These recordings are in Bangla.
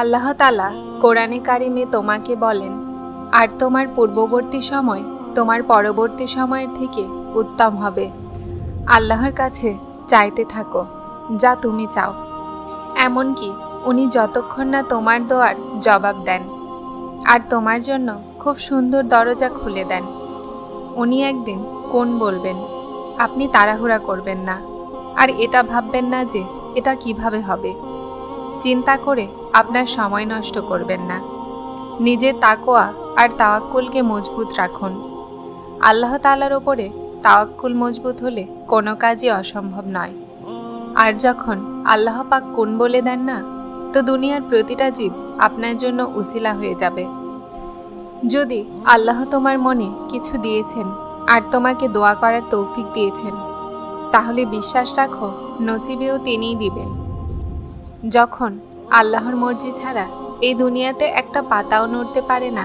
আল্লাহ তালা কোরআনে কারিমে তোমাকে বলেন, আর তোমার পূর্ববর্তী সময় তোমার পরবর্তী সময়ের থেকে উত্তম হবে। আল্লাহর কাছে চাইতে থাকো, যা তুমি চাও। এমনকি উনি যতক্ষণ না তোমার দোয়ার জবাব দেন, আর তোমার জন্য খুব সুন্দর দরজা খুলে দেন। উনি একদিন কোন বলবেন, আপনি তাড়াহুড়া করবেন না। আর এটা ভাববেন না যে এটা কীভাবে হবে। চিন্তা করে আপনার সময় নষ্ট করবেন না। নিজের তাকোয়া আর তাওয়াক্কুলকে মজবুত রাখুন। আল্লাহ তালার ওপরে তাওয়াক্কুল মজবুত হলে কোনো কাজই অসম্ভব নয়। আর যখন আল্লাহ পাক কোন বলে দেন না, তো দুনিয়ার প্রতিটা জীব আপনার জন্য উসিলা হয়ে যাবে। যদি আল্লাহ তোমার মনে কিছু দিয়েছেন আর তোমাকে দোয়া করার তৌফিক দিয়েছেন, তাহলে বিশ্বাস রাখো, নসিবেও তিনিই দিবেন। যখন আল্লাহর মর্জি ছাড়া এই দুনিয়াতে একটা পাতাও নড়তে পারে না,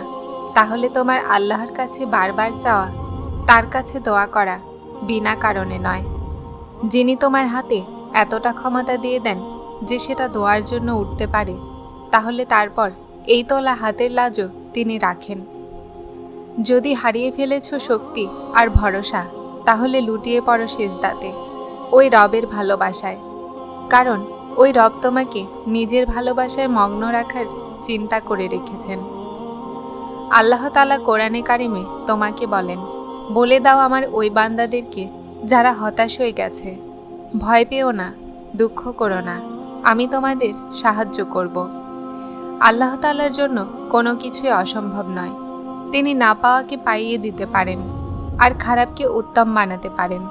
তাহলে তোমার আল্লাহর কাছে বারবার চাওয়া, তার কাছে দোয়া করা বিনা কারণে নয়। যিনি তোমার হাতে এতটা ক্ষমতা দিয়ে দেন যে সেটা দোয়ার জন্য উঠতে পারে, তাহলে তারপর এই তোলা হাতের লাজও তিনি রাখেন। যদি হারিয়ে ফেলেছ শক্তি আর ভরসা, তাহলে লুটিয়ে পড়ো শেষদাতে ওই রবের ভালোবাসায়। কারণ ওই রব তোমাকে নিজের ভালোবাসায় মগ্ন রাখার চিন্তা করে রেখেছেন। আল্লাহ তালা কোরআনে কারিমে তোমাকে বলেন, বলে দাও আমার ওই বান্দাদেরকে যারা হতাশ হয়ে গেছে। ভয় পেও না, দুঃখ করো না, আমি তোমাদের সাহায্য করব। আল্লাহ তালার জন্য কোনো কিছুই অসম্ভব নয়। তিনি না পাওয়াকে পাইয়ে দিতে পারেন আর খারাপকে উত্তম বানাতে পারেন।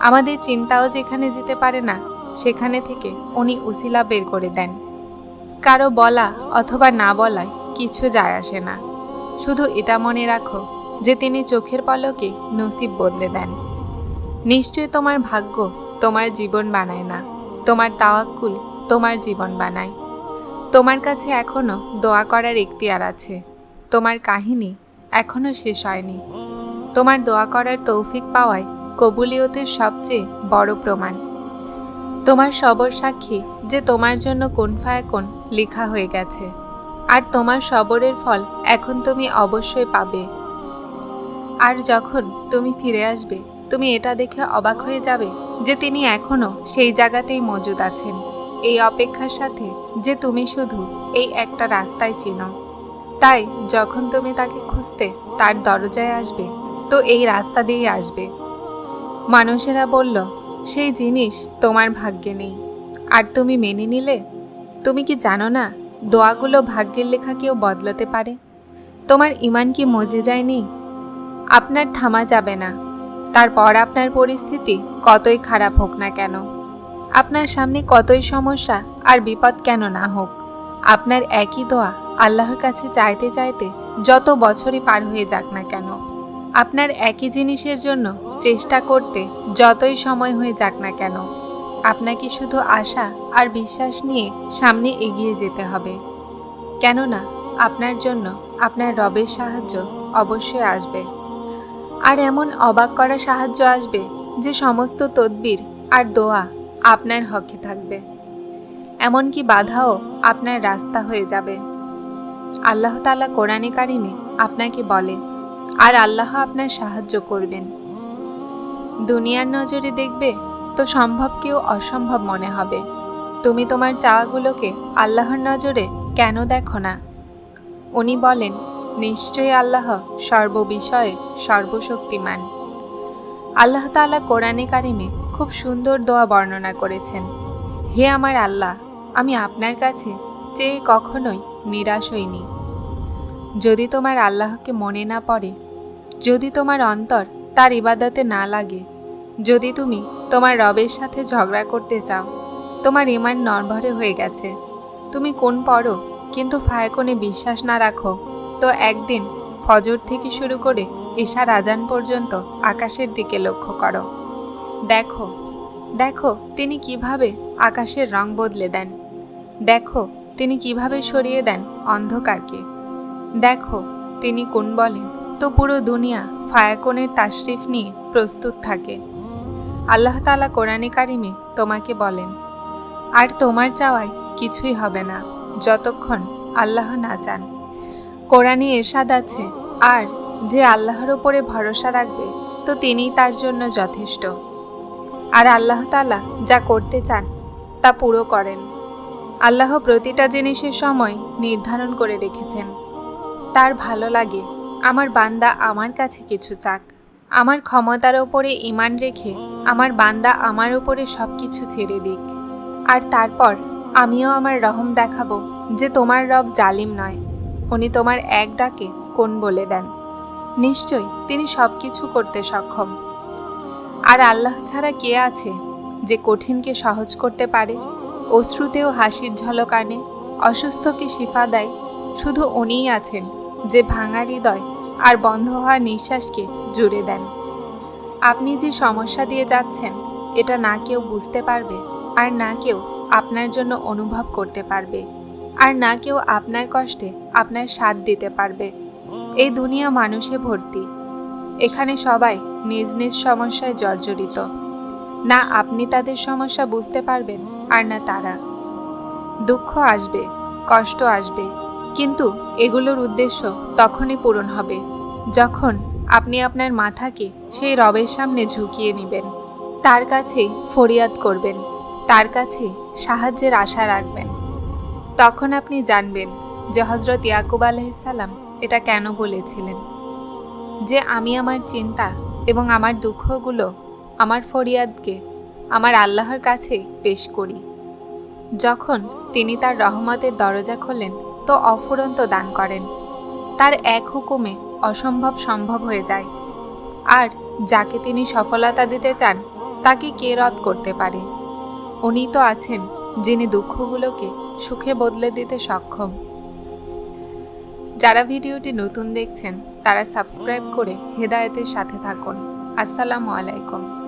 আমাদের চিন্তাও যেখানে যেতে পারে না সেখানে থেকে উনি উসিলা বের করে দেন। কারও বলা অথবা না বলায় কিছু যায় আসে না। শুধু এটা মনে রাখো যে তিনি চোখের পলকে নসিব বদলে দেন। নিশ্চয় তোমার ভাগ্য তোমার জীবন বানায় না। তোমার তাওয়াক্কুল তোমার জীবন বানায়। তোমার কাছে এখনও দোয়া করার এখতিয়ার আছে। তোমার কাহিনী এখনও শেষ হয়নি। তোমার দোয়া করার তৌফিক পাওয়ায় কবুলিয়তের সবচেয়ে বড় প্রমাণ। তোমার সবর সাক্ষী যে তোমার জন্য কোন ফায়াকোন লেখা হয়ে গেছে। আর তোমার সবরের ফল এখন তুমি অবশ্যই পাবে। আর যখন তুমি ফিরে আসবে, তুমি এটা দেখে অবাক হয়ে যাবে যে তিনি এখনও সেই জায়গাতেই মজুদ আছেন। এই অপেক্ষার সাথে যে তুমি শুধু এই একটা রাস্তায় চেনো। তাই যখন তুমি তাকে খুঁজতে তার দরজায় আসবে, তো এই রাস্তা দিয়েই আসবে। মানুষেরা বলল সেই জিনিস তোমার ভাগ্যে নেই। আর তুমি মেনে নিলে? তুমি কি জানো না, দোয়াগুলো ভাগ্যের লেখা কেউ বদলাতে পারে? তোমার ইমান কি মজে যায়নি? আপনার থামা যাবে না। তারপর আপনার পরিস্থিতি কতই খারাপ হোক না কেন? আপনার সামনে কতই সমস্যা আর বিপদ কেন না হোক? আপনার একই দোয়া আল্লাহর কাছে চাইতে চাইতে যত বছরই পার হয়ে যাক না কেন? আপনার একই জিনিসের জন্য চেষ্টা করতে যতই সময় হয়ে যাক না কেন, আপনাকে শুধু আশা আর বিশ্বাস নিয়ে সামনে এগিয়ে যেতে হবে। কেননা, আপনার জন্য আপনার রবের সাহায্য অবশ্যই আসবে। আর এমন অবাক করা সাহায্য আসবে যে সমস্ত তদবির আর দোয়া আপনার হকে থাকবে। এমনকি বাধাও আপনার রাস্তা হয়ে যাবে। আল্লাহ তালা কোরআনে কারিমে আপনাকে বলে আর আল্লাহ আপনার সাহায্য করবেন। দুনিয়ার নজরে দেখবে তো সম্ভবকেও অসম্ভব মনে হবে। তুমি তোমার চাওয়াগুলোকে আল্লাহর নজরে কেন দেখো না? উনি বলেন, নিশ্চয়ই আল্লাহ সর্ববিষয়ে সর্বশক্তিমান। আল্লাহ তাআলা কোরআনে কারিমে খুব সুন্দর দোয়া বর্ণনা করেছেন, হে আমার আল্লাহ, আমি আপনার কাছে চেয়ে কখনোই নিরাশ হইনি। যদি তোমার আল্লাহকে মনে না পড়ে যদি তোমার অন্তর তার ইবাদতে না লাগে, যদি তুমি তোমার রবের সাথে ঝগড়া করতে চাও, তোমার ইমান নরভরে হয়ে গেছে। তুমি কোন পড়ো কিন্তু ফায়কনে বিশ্বাস না রাখো। তো একদিন ফজর থেকে শুরু করে ঈশার আজান পর্যন্ত আকাশের দিকে লক্ষ্য করো। দেখো দেখো, তিনি কীভাবে আকাশের রং বদলে দেন। দেখো, তিনি কীভাবে সরিয়ে দেন অন্ধকারকে। দেখো, তিনি কোন বলেন? তো পুরো দুনিয়া ফায়াকনের তাশরিফ নিয়ে প্রস্তুত থাকে। আল্লাহ তালা কোরআনে কারিমে তোমাকে বলেন, আর তোমার চাওয়ায় কিছুই হবে না যতক্ষণ আল্লাহ না চান। কোরআনে এরশাদ আছে, আর যে আল্লাহর ওপরে ভরসা রাখবে, তো তিনিই তার জন্য যথেষ্ট। আর আল্লাহ তালা যা করতে চান, তা পুরো করেন। আল্লাহ প্রতিটা জিনিসের সময় নির্ধারণ করে রেখেছেন। তার ভালো লাগে আমার বান্দা আমার কাছে কিছু চাক। আমার ক্ষমতার ওপরে ইমান রেখে আমার বান্দা আমার ওপরে সব কিছু ছেড়ে দিক। আর তারপর আমিও আমার রহম দেখাবো যে তোমার রব জালিম নয়। উনি তোমার এক ডাকে কোন বলে দেন। নিশ্চয়ই তিনি সব কিছু করতে সক্ষম। আর আল্লাহ ছাড়া কে আছে যে কঠিনকে সহজ করতে পারে, অশ্রুতেও হাসির ঝলক আনে, অসুস্থকে শিফা দেয়, শুধু উনিই আছেন। যে ভাঙা হৃদয় আর বন্ধ হওয়া নিঃশ্বাসকে জুড়ে দেন। আপনি যে সমস্যা দিয়ে যাচ্ছেন, এটা না কেউ বুঝতে পারবে আর না কেউ আপনার জন্য অনুভব করতে পারবে আর না কেউ আপনার কষ্টে আপনার সাথ দিতে পারবে। এই দুনিয়া মানুষে ভর্তি। এখানে সবাই নিজ নিজ সমস্যায় জর্জরিত। না আপনি তাদের সমস্যা বুঝতে পারবেন আর না তারা। দুঃখ আসবে, কষ্ট আসবে কিন্তু এগুলোর উদ্দেশ্য তখনই পূরণ হবে, যখন আপনি আপনার মাথাকে সেই রবের সামনে ঝুঁকিয়ে নেবেন। তার কাছে ফরিয়াদ করবেন, তার কাছে সাহায্যের আশা রাখবেন। তখন আপনি জানবেন যে হজরত ইয়াকুব আলহিসাল্লাম এটা কেন বলেছিলেন। যে আমি আমার চিন্তা এবং আমার দুঃখগুলো আমার ফরিয়াদকে আমার আল্লাহর কাছে পেশ করি। যখন তিনি তার রহমতের দরজা খোলেন তো অফুরন্ত দান করেন। তার এক হুকুমে অসম্ভব সম্ভব হয়ে যায়। আর যাকে তিনি সফলতা দিতে চান, তাকে কে রদ করতে পারে? উনি তো আছেন যিনি দুঃখগুলোকে সুখে বদলে দিতে সক্ষম। যারা ভিডিওটি নতুন দেখছেন, তারা সাবস্ক্রাইব করে হেদায়েতের সাথে থাকুন। আসসালামু আলাইকুম।